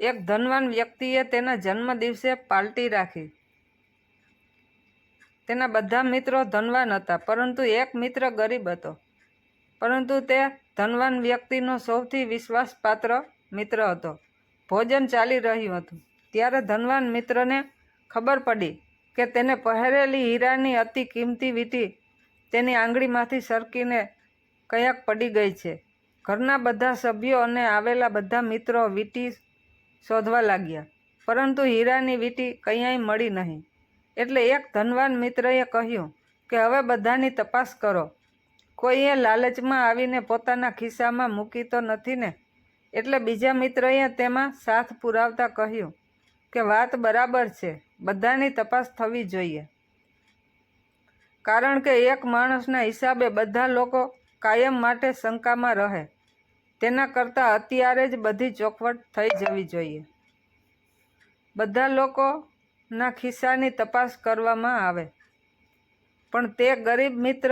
એક ધનવાન વ્યક્તિએ તેના જન્મદિવસે પાર્ટી રાખી. તેના બધા મિત્રો ધનવાન હતા, પરંતુ એક મિત્ર ગરીબ હતો. પરંતુ તે ધનવાન વ્યક્તિનો સૌથી વિશ્વાસપાત્ર મિત્ર હતો. ભોજન ચાલી રહ્યું હતું. ત્યારે ધનવાન મિત્રને ખબર પડી કે તેને પહેરેલી હીરાની અતિ કિંમતી વીટી તેની આંગળીમાંથી સરકીને કયાક પડી ગઈ છે. ઘરના બધા સભ્યો અને આવેલા બધા મિત્રો વીંટી શોધવા લાગ્યા. પરંતુ હીરાની વીંટી ક્યાંય મળી નહીં. એટલે એક ધનવાન મિત્રએ કહ્યું કે, હવે બધાની તપાસ કરો. કોઈએ લાલચમાં આવીને પોતાના ખિસ્સામાં મૂકી તો નથી ને? એટલે બીજા મિત્રએ તેમાં સાથ પુરાવતા કહ્યું કે, વાત બરાબર છે. બધાની તપાસ થવી જોઈએ. કારણ કે એક માણસના હિસાબે બધા લોકો કાયમ માટે શંકામાં રહે. તેના કરતાં અત્યારે જ બધી ચોખવટ થઈ જવી જોઈએ. બધા લોકોના ખિસ્સાની તપાસ કરવામાં આવે. પણ તે ગરીબ મિત્ર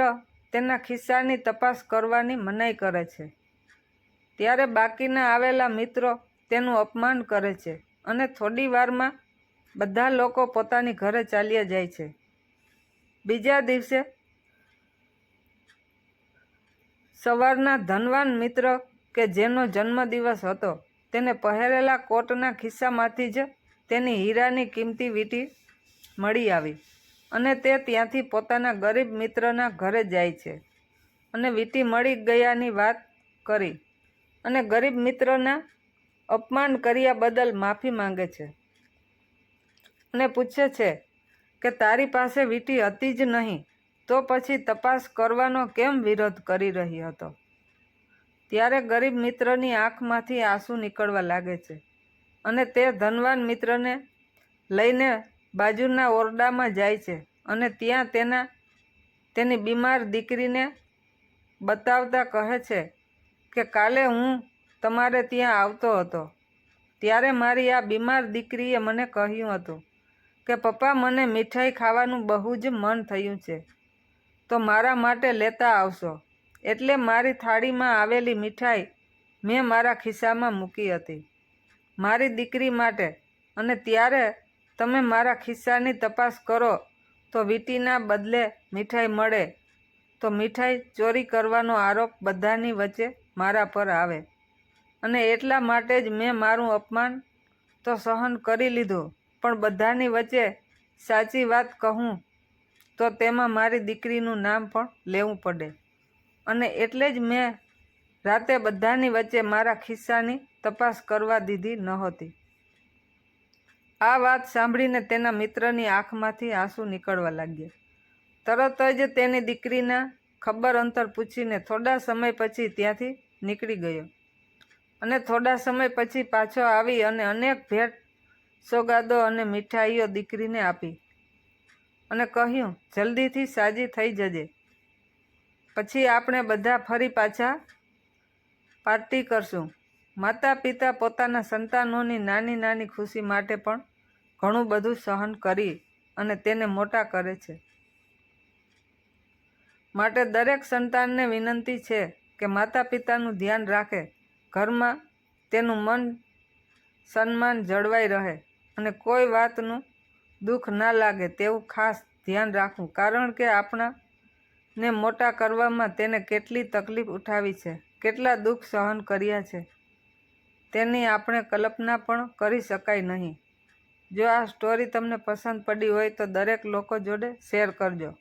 તેના ખિસ્સાની તપાસ કરવાની મનાઈ કરે છે. ત્યારે બાકીના આવેલા મિત્રો તેનું અપમાન કરે છે અને થોડી વારમાં બધા લોકો પોતાની ઘરે ચાલ્યા જાય છે. બીજા દિવસે સવારના ધનવાન મિત્ર કે જેનો જન્મદિવસ હતો, તેને પહેરેલા કોટના ખિસ્સામાંથી જ તેની હીરાની કિંમતી વીંટી મળી આવી અને તે ત્યાંથી પોતાના ગરીબ મિત્રના ઘરે જાય છે. અને વીંટી મળી ગયાની વાત કરી અને ગરીબ મિત્રના અપમાન કર્યા બદલ માફી માંગે છે અને પૂછે છે કે તારી પાસે વીંટી હતી જ નહીં, તો પછી તપાસ કરવાનો કેમ વિરોધ કરી રહી હતો? ત્યારે ગરીબ મિત્રની આંખમાંથી આંસુ નીકળવા લાગે છે અને તે ધનવાન મિત્રને લઈને બાજુના ઓરડામાં જાય છે અને ત્યાં તેના તેની બીમાર દીકરીને બતાવતા કહે છે કે, કાલે હું તમારે ત્યાં આવતો હતો. ત્યારે મારી આ બીમાર દીકરીએ મને કહ્યું હતું કે, પપ્પા, મને મીઠાઈ ખાવાનું બહુ જ મન થયું છે. તો મારા માટે લેતા આવશો. એટલે મારી થાળીમાં આવેલી મીઠાઈ મેં મારા ખિસ્સામાં મૂકી હતી. મારી દીકરી માટે અને ત્યારે તમે મારા ખિસ્સાની તપાસ કરો તો વીંટીના બદલે મીઠાઈ મળે. તો મીઠાઈ ચોરી કરવાનો આરોપ બધાની વચ્ચે મારા પર આવે. અને એટલા માટે જ મેં મારું અપમાન તો સહન કરી લીધું. પણ બધાની વચ્ચે સાચી વાત કહું તો તેમાં મારી દીકરીનું નામ પણ લેવું પડે. અને એટલે જ મેં રાતે બધાની વચ્ચે મારા ખિસ્સાની તપાસ કરવા દીધી નહોતી. આ વાત સાંભળીને તેના મિત્રની આંખમાંથી આંસુ નીકળવા લાગ્યા. તરત જ તેની દીકરીના ખબર અંતર પૂછીને થોડા સમય પછી ત્યાંથી નીકળી ગયો. અને થોડા સમય પછી પાછો આવી અને અનેક ભેટ સોગાદો અને મીઠાઈઓ દીકરીને આપી. અને કહ્યું, જલ્દીથી સાજી થઈ જજે. પછી આપણે બધા ફરી પાછા પાર્ટી કરશું. માતા પિતા પોતાના સંતાનોની નાની નાની ખુશી માટે પણ ઘણું બધું સહન કરી અને તેને મોટા કરે છે. માટે દરેક સંતાનને વિનંતી છે કે માતા પિતાનું ધ્યાન રાખે. ઘરમાં તેનું મન સન્માન જળવાઈ રહે અને કોઈ વાતનું દુઃખ ના લાગે તેવું ખાસ ધ્યાન રાખવું. કારણ કે આપણા ને મોટા કરવામાં તેને કેટલી તકલીફ ઉઠાવી છે? કેટલા દુઃખ સહન કર્યા છે? તેની આપણે કલ્પના પણ કરી શકાય નહીં. જો આ સ્ટોરી તમને પસંદ પડી હોય તો દરેક લોકો જોડે શેર કરજો.